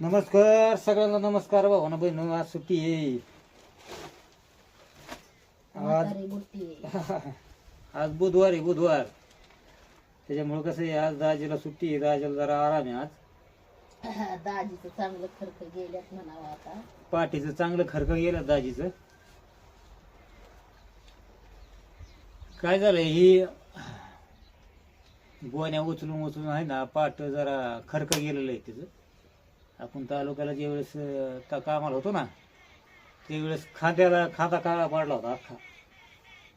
नमस्कार सगळ्यांना नमस्कार भावाना बहिण आज सुट्टी आहे. आज आज बुधवार आहे बुधवार. त्याच्यामुळे कसं आहे आज दाजीला सुट्टी आहे दाजीला जरा आराम आहे आज. दाजीचं चांगलं खर्च गेल्यात म्हणावं आता. पाठीचं चांगलं खरकं गेलं दाजीचं. काय झालंय ही गोण्या उचलून उचलून आहे ना पाठ जरा खरकं गेलेलं आहे तिचं. आपण तालुक्याला ज्यावेळेस ता- कामाला होतो ना त्यावेळेस खांद्याला खांदा काळा पाडला होता अख्खा.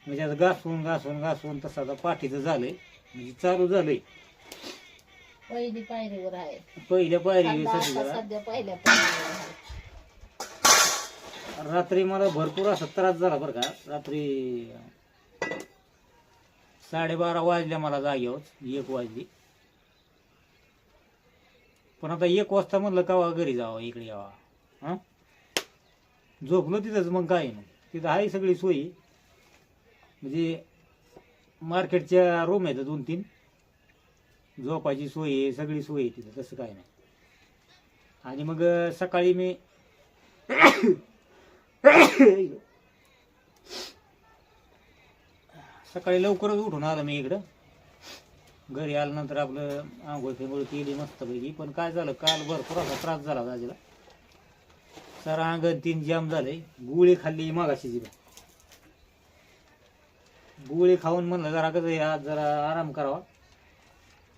म्हणजे आता घासून घासून घासून तसं आता पाठीचं झालंय. म्हणजे चालू झालंय. पहिली पायरीवर आहे. पहिल्या पायरी आता सध्या. आता सध्या पहिल्या पायरीवर आहे. रात्री मला भरपूर असा त्रास झाला बरं का. रात्री साडेबारा वाजल्या मला जागेवर एक वाजली. पण आता एक वाजता म्हणलं कवा घरी जावा इकडे यावा. हां? झोपलो तिथंच मग काय मग तिथं आहे सगळी सोयी. म्हणजे मार्केटच्या रूम आहेत दोन तीन झोपायची सोय आहे सगळी सोय आहे तिथं तसं काय नाही. आणि मग सकाळी मी सकाळी लवकरच उठून आलो मी इकडं. घरी आल्यानंतर आपलं आंघोळ फिंगोळ केली मस्तपैकी. पण काय झालं काल भरपूर असा त्रास झाला दाजीला सारा अंगण तीन जाम झाले गुळी खाल्ली मागाशी जी गुळी खाऊन म्हणलं जरा कसं आज जरा आराम करावा.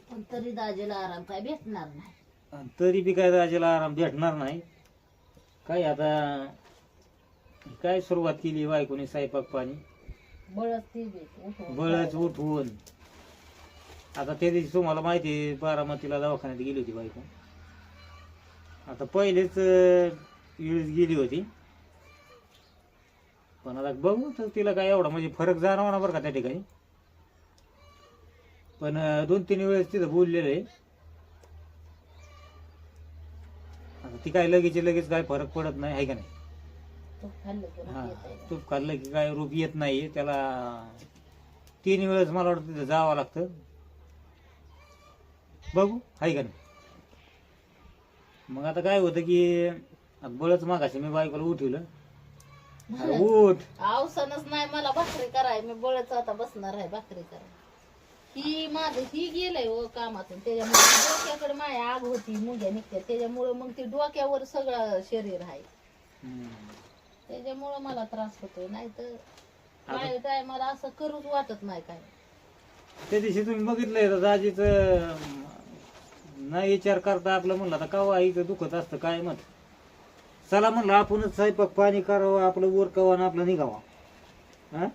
पण तरी दाजीला आराम काय भेटणार नाही. आणि तरी बी काय दाजीला आराम भेटणार नाही. काय आता काय सुरुवात केली बायकोनी स्वयंपाक पाणी? बळच ती बी उठून बळच उठवून आता त्या दिवशी तुम्हाला माहिती आहे बारामतीला दवाखान्यात गेली होती बायको. आता पहिलेच वेळेस गेली होती. पण आता बघू तर तिला काय एवढा म्हणजे फरक जाणवणार बरं का त्या ठिकाणी. पण अं, दोन तीन वेळेस तिथं बोललेलं आहे. आता ती काय लगेच लगेच काय फरक पडत नाही आहे का नाही? खाल्लं की हा. तूप खाल्लं की काय रूप येत नाही त्याला तीन वेळेस मला वाटतं तिथं जावं लागतं. बघू आहे का नाही? मग आता काय होतं की आता बळच मागाशी मी बायकोला उठवलं. अरे उठ. अवसनच नाही मला भाकरी कराय. मी बळच आता बसणार आहे भाकरी कराय ही माझं ही गेलंय व कामातून. त्याच्यामुळे डोक्याकडे माया आग होती मुंग्या निघत्या. त्याच्यामुळे मग ती डोक्यावर सगळं शरीर आहे. हम्म. त्याच्यामुळं मला त्रास होतोय. नाही तर काय टायमाला असं करूच वाटत नाही काय. त्या दिवशी तुम्ही बघितलंय तर दाजीच नाही विचार करता आपलं म्हणलं आता कवा इथं दुखत असतं काय मत चला म्हणलं आपणच स्वयंपाक पाणी करावं आपलं उरकावं आणि आपलं निघावा हा.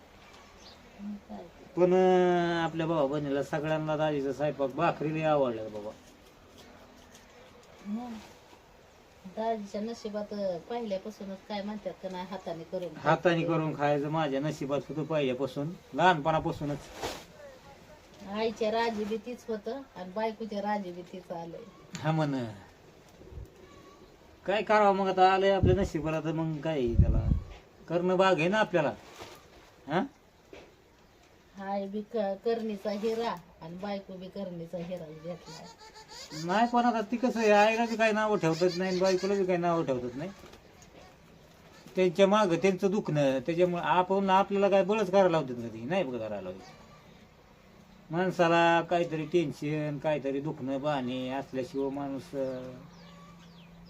पण अं, आपल्या भावा बहिणीला सगळ्यांना दाजीचा स्वयंपाक भाकरी आवडला बाबा दाजीच्या नशिबात पहिल्यापासूनच काय म्हणतात का नाही हाताने करून. हाताने करून खायचं माझ्या नशिबात होतं पहिल्यापासून लहानपणापासूनच आईच्या राजी बी तीच होत आणि बायकोच्या राजी बी तीच आलंय. हा म्हण. काय करावं मग आता? आलंय आपल्या नशिबाला तर मग काय त्याला? करणं भाग आहे ना आपल्याला. हा? हाय बी क- करणीचा हिरा आणि बायको बी करणीचा हिरा घेतलाय नाही पण आता ती कसं आहे आईला बी काही नावं ठेवतात नाही आणि बायकोला बी काही नावं ठेवतात नाही. त्यांच्या माग त्यांचं दुखणं त्याच्यामुळे आपण आपल्याला काय बळच करायला लावतात कधी नाही बघ करायला लावतात माणसाला काहीतरी टेन्शन काहीतरी दुखणं बहाणे असल्याशिवाय माणूस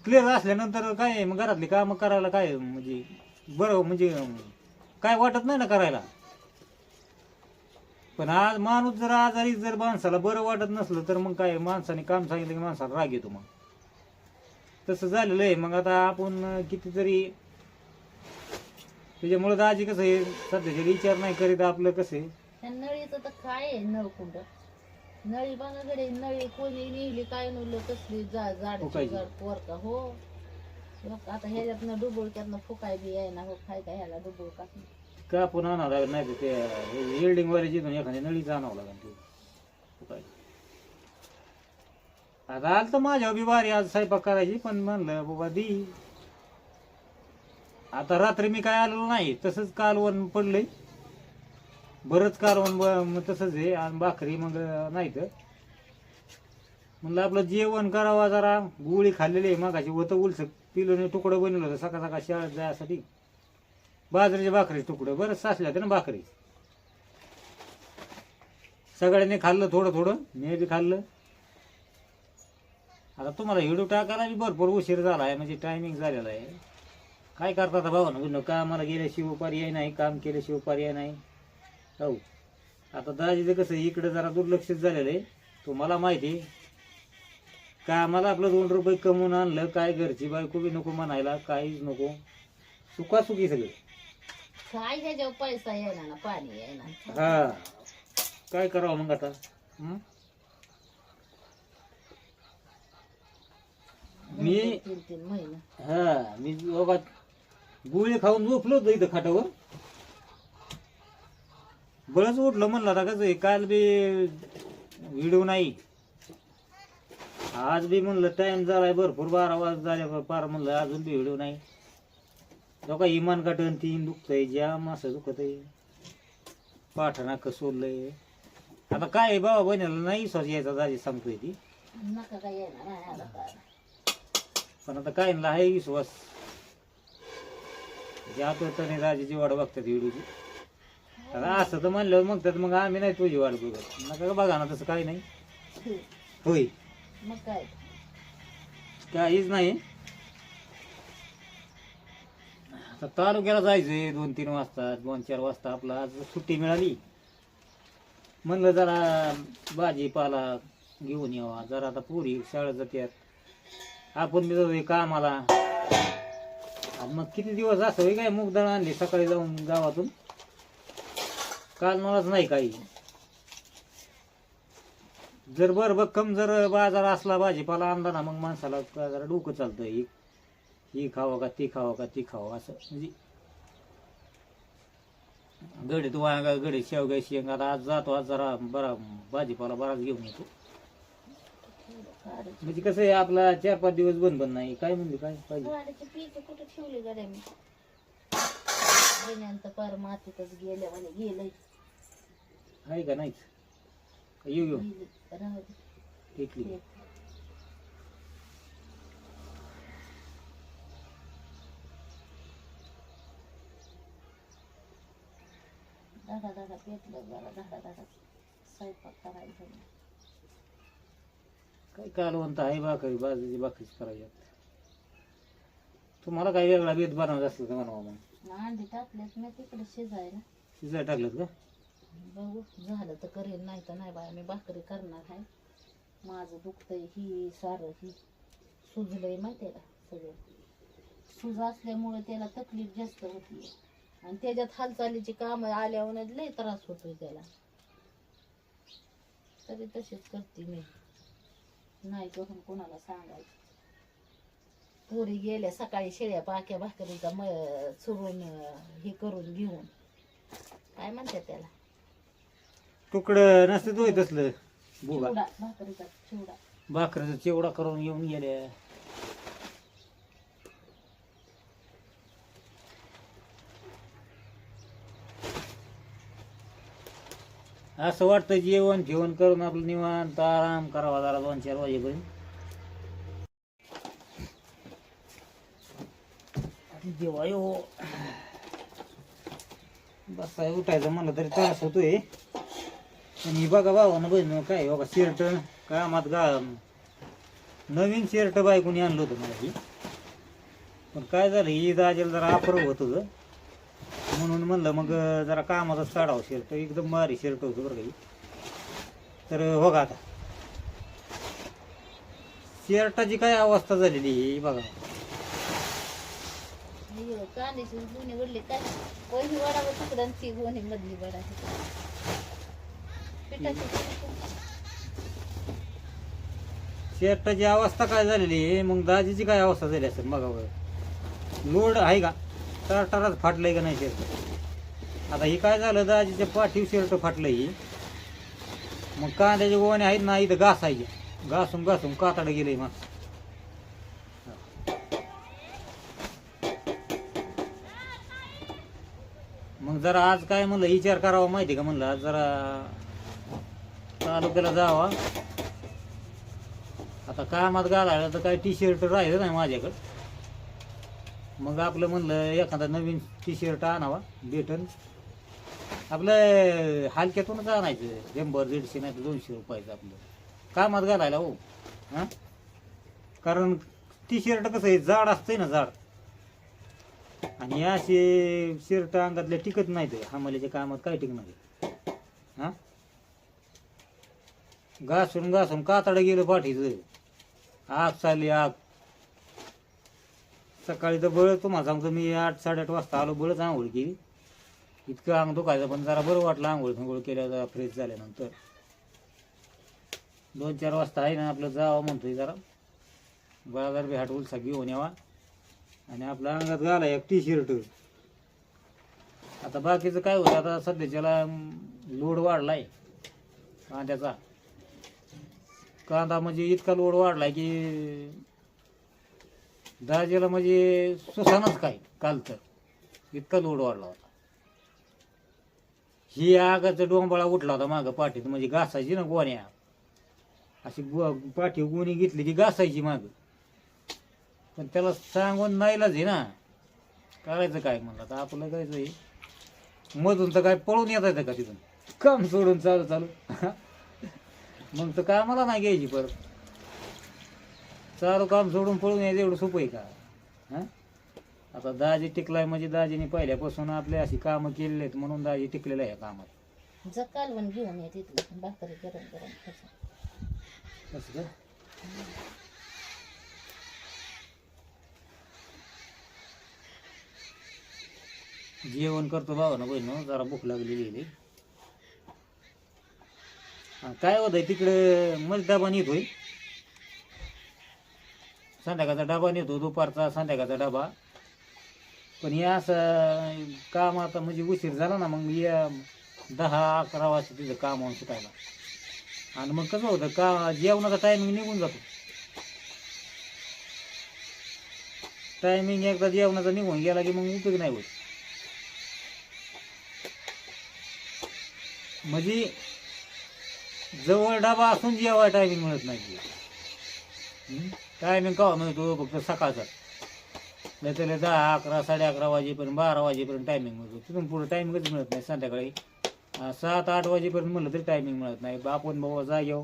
क्लिअर असल्यानंतर काय आहे, मग घरातली कामं करायला काय म्हणजे बरं म्हणजे काय वाटत नाही ना करायला? पण आज माणूस जर आजारी जर माणसाला बरं वाटत नसलं तर मग काय? माणसाने काम सांगितलं की माणसाला राग येतो मग. तसं झालेलं आहे. मग आता आपण कितीतरी त्याच्यामुळं आजी कसं आहे सध्याच्या विचार नाही करीत आपलं कसं आहे. त्या नळीचं तर काय आहे नळकुंड नळी बघा कडे नळी कोणी नेली काय नवलं कसली जा जाड. जाड पोरका हो. लोक आता ह्याच्यातनं डुबुळक्यातनं फुकाय बी आहे ना हो काय काय ह्याला डुबुळका का आपण आणावं लागेल? नाही तर ते बिल्डिंग वाले जिथून एखाद्या नळीचं आणावं लागेल ते. काय आता आलं तर माझ्या बी बारी आज स्वयंपाक करायची पण म्हणलं बाबा दी. आता रात्री मी काय आलेलो नाही तसंच कालवण पडलंय. बरंच कारवण ब- मग तसंच आहे. आणि भाकरी मग नाही तर म्हणलं आपलं जेवण करावा जरा. गुळी खाल्लेली आहे मागाची वत उलस पिलं तुकडं बनवलं होतं सकाळ सकाळ शाळेत जायसाठी. बाजरीच्या भाकरी तुकडं. बरं साचल्या होत्या ना भाकरी. सगळ्यांनी खाल्लं थोडं थोडं. मी बी खाल्लं. आता तुम्हाला हिडू टाकायला बी भरपूर उशीर झाला आहे. म्हणजे टायमिंग झालेला आहे. काय करता आता भाऊ ना कामाला गेल्याशिवाय पर्याय नाही काम केल्याशिवाय पर्याय नाही. हो. आता दाजीचं कसं इकडे जरा दुर्लक्षित झालेलं आहे. तुम्हाला माहिती आहे. कामाला आपलं दोन रुपये कमवून आणलं काय घरची बायको बी नको म्हणायला काहीच नको. सुखासुखी सगळे. काय ह्याच्यावर पैसा येणार ना पाणी येणार. हा. काय करावं मग आता? हं? मी तीन तीन महिने. हा मी बाबा गोळी खाऊन झोपलो होतो इथं खाटावर. बळच उठलं म्हणलं आता कसं काल बी व्हिडिओ नाही. आज बी म्हणलं टाइम झालाय भरपूर बारा वाज झाले पार म्हणलं अजून बी व्हिडिओ नाही. लोका इमान काटन तीन दुखतंय जाम असं दुखत आहे पाठणा कसोललंय आता काय बाबा बहिणीला नाही स्वतः यायचा दाजी सांगतोय ती. पण आता काय ना आहे विश्वास. जातो तर राजाची वाट बघतात व्हिडिओची. आता असं तर म्हणलं मग तर मग आम्ही नाही तुझी वाट बघत. नका का बघा ना तसं काही नाही. होय. मग काय? काहीच नाही. आता तालुक्याला जायचंय दोन तीन वाजता दोन चार वाजता. आपला आज सुट्टी मिळाली. म्हणलं जरा भाजीपाला घेऊन यावा. जरा आता पोरी शाळेत जात्यात. आपण बी जाऊ कामाला. मग किती दिवस असं काय? मुगदाळ आणली सकाळी जाऊन गावातून? काल मलाच नाही काही. जर बर भक्कम जर बाजार असला भाजीपाला आणला ना मग माणसाला जरा डोकं चालतं ही ही खावं का ती खावं का ती खावं असं. म्हणजे गडीत वांगा गडीत शेवगा शेंगा. आज जातो आज जरा बरा भाजीपाला बराच घेऊन येतो. म्हणजे कसं आहे आपला चार पाच दिवस बंद बंद नाही. काय म्हणजे काय पाहिजे? गाडीची पीक कुठे ठेवली मी? पार मातीतच गेल्या गेलंय. आहे का नाहीच? का येऊ. येऊ. राहू दे. इथली धाडा धाडा पेटलं जरा. धाडा धाडा स्वयंपाक करायचा काय कालवंत आहे भाकरी बाजूची भाकरीच करायच्यात. तुम्हाला काय वेगळा बेत बनवायचा असलं तर बनवा मग अंडी टाकलेत मी तिकडे शिजायला. शिजाय टाकलं का? बघू झालं तर करेल नाही तर नाही बाया मी भाकरी करणार आहे. माझं दुखतंय ही सारं ही सुजलंय माहितीये का सगळं? सुज असल्यामुळे त्याला तकलीफ जास्त होती आणि त्याच्यात हालचालीची कामं आल्यावर लय त्रास होतोय त्याला. तरी तशीच करते मी. नाही करून कोणाला सांगायचं? पोरी गेल्या सकाळी शेळ्या पाक्या भाकरीचा म चुरून हे करून घेऊन. काय म्हणतात त्याला? तुकडं नसतं होय तसलं. बुगा. चिवडा भाकरीचा चिवडा. भाकरीचा चिवडा करून घेऊन गेल्या असं वाटतं जेवण जेवण करून आपलं निवांत आराम करावा जरा दोन चार वाजेपर्यंत. अरे देवा यो. बसाय उठायचं म्हणलं तरी त्रास होतोय. आणि बघा भावानं बहिण काय बघा शर्ट कामात गा नवीन शर्ट बायकोनी आणलं होतं मला ही. पण काय झालं ही दाजेला जरा अप्रूव होत होतं. म्हणून म्हणलं मग जरा कामातच काढावं शर्ट एकदम भारी शर्ट होतं बरं काही तर हो का आता. शर्टाची काय अवस्था झालेली आहे बघा. कांदे गुन्हे वडले काय? तिकडं ती मधली वडा शेर्टाची अवस्था काय झालेली? आहे मग दाजीची काय अवस्था झाली असेल बघा बरं लोड आहे का? टारटाराच फाटलंय का नाही शेर्ट आता हे काय झालं? दाजीच्या पाठीव शेर्ट फाटलं ही मग कांद्याचे गोवाने आहेत ना इथं घासायचे घासून घासून कातडं गेलंय मग. मग जरा आज काय म्हणलं? विचार करावा माहिती का म्हणलं? आज जरा तालुक्याला जावा. आता कामात घालायला तर काय टी शर्ट राहिलं नाही माझ्याकडं. मग आपलं म्हणलं एखादा नवीन टी शर्ट आणावा भेटन. आपलं हलक्यातूनच आणायचं. शंभर दीडशे नाही तर दोनशे रुपयाचं आपलं. कामात घालायला हो. हां? कारण टी शर्ट कसं आहे जाड असतंय ना जाड. आणि असे शर्ट अंगातले टिकत नाहीत. हमाल्याच्या कामात काय टिकणार आहे घासून घासून कातडं गेलं पाठीचं. आग चालली आग. सकाळी तर बळ तुम्हाला सांगतो मी आठ साडेआठ वाजता आलो बळच आंघोळ केली. इतकं अंग दुखायचं पण जरा बरं वाटलं आंघोळ फिंगोळ केल्या जरा फ्रेश झाल्यानंतर. दोन चार वाजता आहे ना आपलं जावं म्हणतोय जरा. बाजार बी हाट उलसा घेऊन यावा. आणि आपल्या अंगात घाला एक टी शर्ट आता बाकीचं काय होतं आता सध्याच्याला लोड वाढलाय. कांद्याचा. कांदा म्हणजे इतका लोड वाढलाय की दाजेला म्हणजे सुसानच काय काल तर. इतका लोड वाढला होता. ही आगाचा डोंबाळा उठला होता मागं पाठीत म्हणजे घासायची ना गोण्या. अशी गो पाठी गोणी घेतली की घासायची मागं. पण त्याला सांगून नाहीलाच आहे ना. करायचं काय म्हणलं आता आपलं करायचं आहे मधून तर काय पळून येत का तिथून? काम सोडून चालू चालू. मग तर कामाला नाही घ्यायची परत. चालू काम सोडून पळून यायचं एवढं सोपं आहे का? हां? आता दाजी टिकलाय म्हणजे दाजीने पहिल्यापासून आपले अशी कामं केलेली आहेत म्हणून दाजी टिकलेलं आहे कामात. जर कालवण घेऊन ये तिथलं भाकरी गरम गरम खायचं. कसं का? जेवण करतो बाबा ना बहिण जरा भूक लागलेली आहे काय होत आहे तिकडे मग डबा नेतोय संध्याकाळचा डबा नेतो दुपारचा संध्याकाळचा डबा. पण या असं काम आता म्हणजे उशीर झाला ना मग या दहा अकरा वाजता तिथं होऊन सुटायला. आणि मग कसं होतं का जेवणाचा टायमिंग निघून जातो. टायमिंग एकदा जेवणाचा निघून गेला की मग उपयोग नाही होत. म्हणजे जवळ डबा असून जेव्हा टायमिंग मिळत नाही. टायमिंग केव्हा मिळतो? फक्त सकाळचा. नाही तर दहा अकरा साडे अकरा वाजेपर्यंत बारा वाजेपर्यंत टायमिंग मिळतो. तिथून पुढे टायमिंगच मिळत नाही संध्याकाळी. सात आठ वाजेपर्यंत म्हणलं तरी टायमिंग मिळत नाही. आपण बाबा जागेव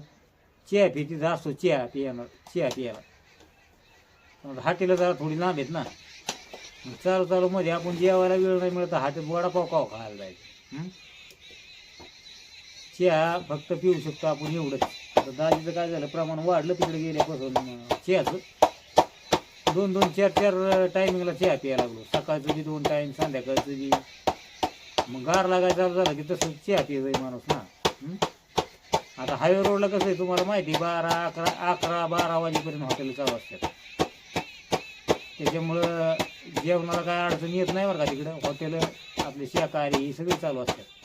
चहा पी तिथं असतो चहा पियाला चहा पियाला. हाटेला जरा थोडी लांब आहेत ना. चालू चालू मध्ये आपण जेवायला वेळ नाही मिळत. हाटेल वडापाव काव खायला जायचं. चहा फक्त पिऊ शकतो आपण एवढंच. तर दाजीचं काय झालं प्रमाण वाढलं तिकडे गेल्यापासून चहाचं. दोन दोन चार चार टायमिंगला चहा प्यायला लागलो. सकाळचं बी दोन टाईम संध्याकाळचं बी. मग गार लागायचं चालू झालं की तसं चहा पिय माणूस ना. आता हायवे रोडला कसं आहे तुम्हाला माहिती आहे, बारा अकरा अकरा बारा वाजेपर्यंत हॉटेल चालू असतात. त्याच्यामुळं जेवणाला काय अडचण येत नाही बरं का तिकडं. हॉटेल आपले शाकाहारी ही सगळी चालू असतात.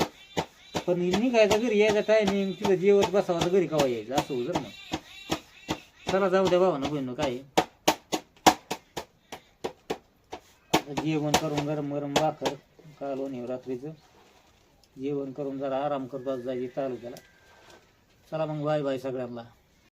पण निघायचं घरी यायचं टायमिंग तिथं जेवत बसावं तर घरी कवा यायचं? असं होतं ना. चला जाऊ द्या भावानं ना बहिण काय आहे. जेवण करून गरम गरम भाकर कालवण हे रात्रीचं. जेवण करून जरा आराम करतो आज चालू त्याला चला मग बाय बाय सगळ्यांना.